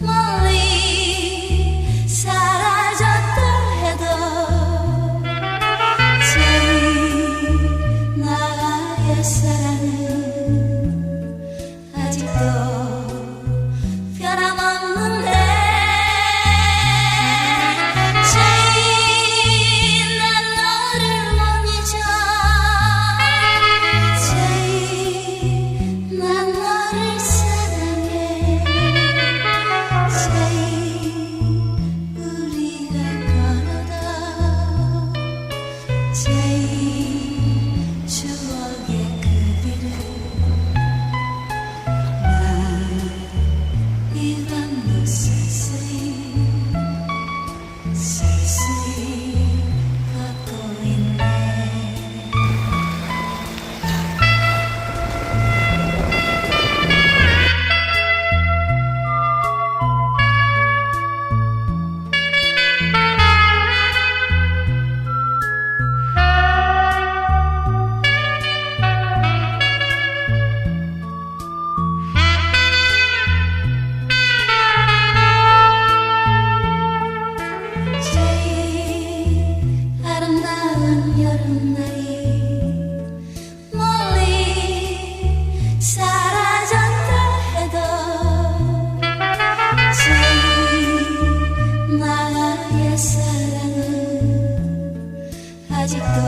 우리 사라졌다 해도 제일 나의 사랑은 아직도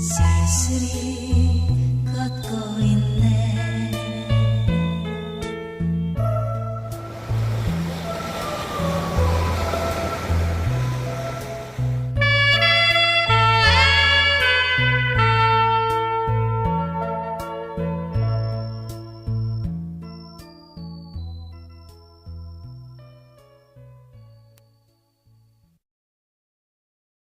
Sarasari.